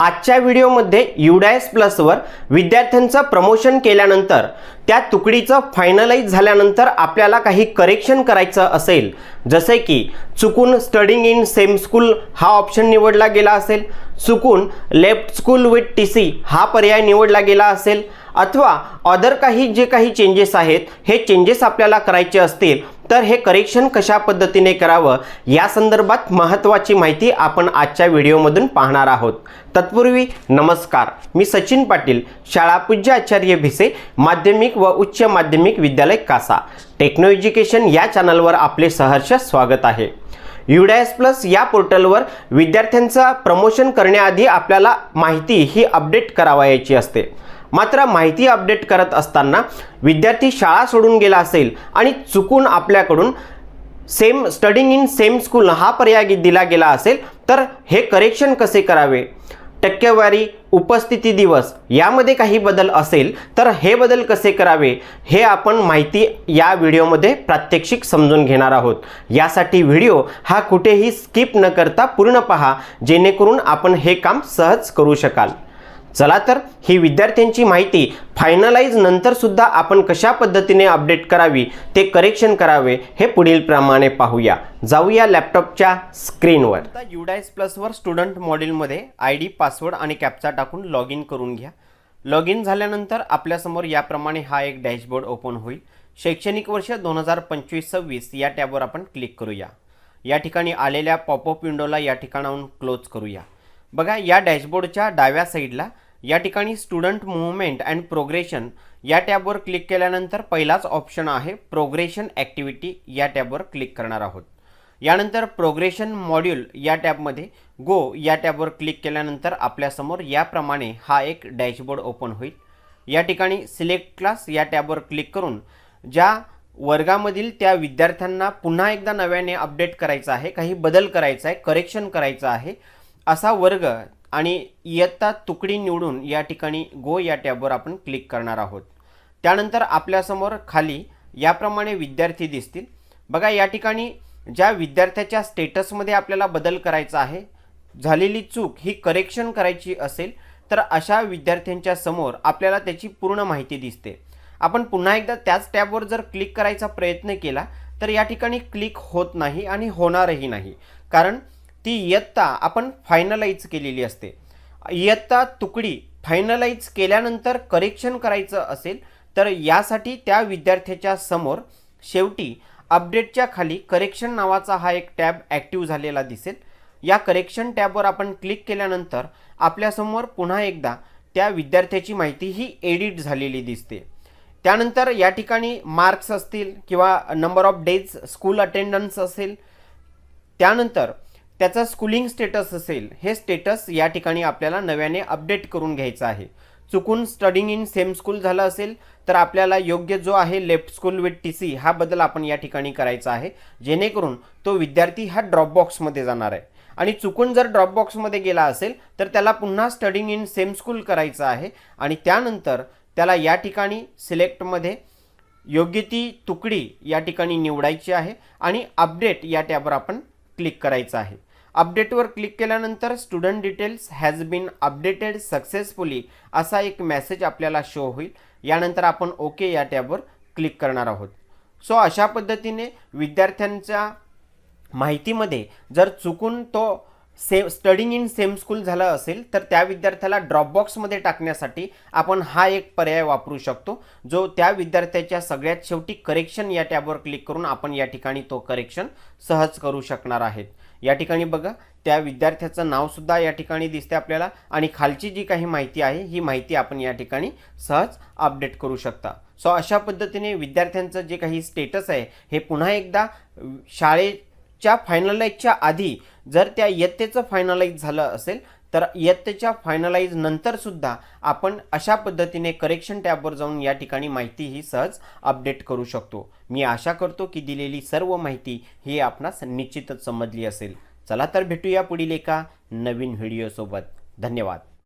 आजच्या व्हिडिओमध्ये युडायस प्लसवर विद्यार्थ्यांचं प्रमोशन केल्यानंतर त्या तुकडीचं फायनलाइज झाल्यानंतर आपल्याला काही करेक्शन करायचं असेल. जसे की चुकून स्टडिंग इन सेम स्कूल हा ऑप्शन निवडला गेला असेल. चुकून left school with T C हा पर्याय निवडला गेला असेल. अथवा अदर काही जे काही चेंजेस आहेत हे चेंजेस आपल्याला करायचे असतील. तर हे करेक्शन कशा पद्धतीने करावं? या संदर्भात महत्त्वाची माहिती आपण आजच्या व्हिडिओमधून पाहणार आहोत. तत्पूर्वी नमस्कार मी सचिन पाटील शाळा पूज्य आचार्य भिसे माध्यमिक व उच्च माध्यमिक विद्यालय कासा. टेक्नो एज्युकेशन या चॅनलवर आपले सहर्ष स्वागत आहे. युडायस प्लस या पोर्टलवर विद्यार्थ्यांचं प्रमोशन करण्याआधी आपल्याला माहिती ही अपडेट करावायची असते. मात्र माहिती अपडेट करत असताना विद्यार्थी शाळा सोडून गेला असेल आणि चुकून आपल्याकडून same studying in same school हा पर्याय दिला गेला असेल तर हे करेक्शन कसे करावे? टक्केवारी उपस्थिती दिवस यामध्ये काही बदल असेल तर हे बदल कसे करावे? हे आपण माहिती या व्हिडिओमध्ये प्रात्यक्षिक समजून घेणार आहोत. यासाठी व्हिडिओ हा कुठेही स्किप न करता पूर्ण पहा जेणेकरून आपण हे काम सहज करू शकाल. चला तर ही विद्यार्थ्यांची माहिती फायनलाइज नंतरसुद्धा आपण कशा पद्धतीने अपडेट करावी ते करेक्शन करावे हे पुढील प्रमाणे पाहूया. जाऊया लॅपटॉपच्या स्क्रीनवर आता युडायस प्लसवर स्टुडंट मॉडेलमध्ये आय डी पासवर्ड आणि कॅपचा टाकून लॉग इन करून घ्या. लॉग इन झाल्यानंतर आपल्यासमोर याप्रमाणे हा एक डॅशबोर्ड ओपन होईल. शैक्षणिक वर्ष दोन हजार पंचवीस सव्वीस या टॅबवर आपण क्लिक करूया. या ठिकाणी आलेल्या पॉपअप विंडोला या ठिकाणाहून क्लोज करूया. बघा या डॅशबोर्डच्या डाव्या साईडला या ठिकाणी स्टुडंट मुवमेंट अँड प्रोग्रेशन या टॅबवर क्लिक केल्यानंतर पहिलाच ऑप्शन आहे प्रोग्रेशन ॲक्टिव्हिटी या टॅबवर क्लिक करणार आहोत. यानंतर प्रोग्रेशन मॉड्यूल या टॅबमध्ये गो या टॅबवर क्लिक केल्यानंतर आपल्यासमोर याप्रमाणे हा एक डॅशबोर्ड ओपन होईल. या ठिकाणी सिलेक्ट क्लास या टॅबवर क्लिक करून ज्या वर्गामधील त्या विद्यार्थ्यांना पुन्हा एकदा नव्याने अपडेट करायचं आहे काही बदल करायचा आहे करेक्शन करायचं आहे असा वर्ग आणि इयत्ता तुकडी निवडून या ठिकाणी गो या टॅबवर आपण क्लिक करणार आहोत. त्यानंतर आपल्यासमोर खाली याप्रमाणे विद्यार्थी दिसतील. बघा या ठिकाणी ज्या विद्यार्थ्याच्या स्टेटसमध्ये आपल्याला बदल करायचा आहे झालेली चूक ही करेक्शन करायची असेल तर अशा विद्यार्थ्यांच्या समोर आपल्याला त्याची पूर्ण माहिती दिसते. आपण पुन्हा एकदा त्याच टॅबवर जर क्लिक करायचा प्रयत्न केला तर या ठिकाणी क्लिक होत नाही आणि होणारही नाही. कारण ती इयत्ता आपण फायनलाइज केलेली असते. इयत्ता तुकडी फायनलाइज केल्यानंतर करेक्शन करायचं असेल तर यासाठी त्या विद्यार्थ्याच्या समोर शेवटी अपडेटच्या खाली करेक्शन नावाचा हा एक टॅब ॲक्टिव्ह झालेला दिसेल. या करेक्शन टॅबवर आपण क्लिक केल्यानंतर आपल्यासमोर पुन्हा एकदा त्या विद्यार्थ्याची माहिती ही एडिट झालेली दिसते. त्यानंतर या ठिकाणी मार्क्स असतील किंवा number of days school attendance असेल. त्यानंतर त्याचा स्कूलिंग स्टेटस असेल हे स्टेटस या ठिकाणी आपल्याला नव्याने अपडेट करून घ्यायचं आहे. चुकून स्टडिंग इन सेम स्कूल झालं असेल तर आपल्याला योग्य जो आहे left school with T C हा बदल आपण या ठिकाणी करायचा आहे. जेणेकरून तो विद्यार्थी हा ड्रॉपबॉक्समध्ये जाणार आहे. आणि चुकून जर ड्रॉपबॉक्समध्ये गेला असेल तर त्याला पुन्हा स्टडिंग इन सेम स्कूल करायचं आहे. आणि त्यानंतर त्याला या ठिकाणी सिलेक्टमध्ये योग्य ती तुकडी या ठिकाणी निवडायची आहे. आणि अपडेट या टॅबवर आपण क्लिक करायचं आहे. अपडेटवर क्लिक केल्यानंतर student details has been updated successfully असा एक मेसेज आपल्याला शो होईल. यानंतर आपण ओके या टॅबवर क्लिक करणार आहोत. सो अशा पद्धतीने विद्यार्थ्यांच्या माहितीमध्ये जर चुकून तो same studying in same school झालं असेल तर त्या विद्यार्थ्याला ड्रॉपबॉक्समध्ये टाकण्यासाठी आपण हा एक पर्याय वापरू शकतो जो त्या विद्यार्थ्याच्या सगळ्यात शेवटी करेक्शन या टॅबवर क्लिक करून आपण या ठिकाणी तो करेक्शन सहज करू शकणार आहेत. या ठिकाणी बघा त्या विद्यार्थ्याचं नावसुद्धा या ठिकाणी दिसते आपल्याला आणि खालची जी काही माहिती आहे ही माहिती आपण या ठिकाणी सहज अपडेट करू शकता. सो अशा पद्धतीने विद्यार्थ्यांचं जे काही स्टेटस आहे हे पुन्हा एकदा च्या फायनलाईजच्या आधी जर त्या इयत्तेचं फायनलाईज झालं असेल तर इयत्तेच्या फायनलाईज नंतर सुद्धा आपण अशा पद्धतीने करेक्शन टॅबवर जाऊन या ठिकाणी माहिती ही सहज अपडेट करू शकतो. मी आशा करतो की दिलेली सर्व माहिती ही आपणास निश्चितच समजली असेल. चला तर भेटूया पुढील एका नवीन व्हिडिओसोबत धन्यवाद.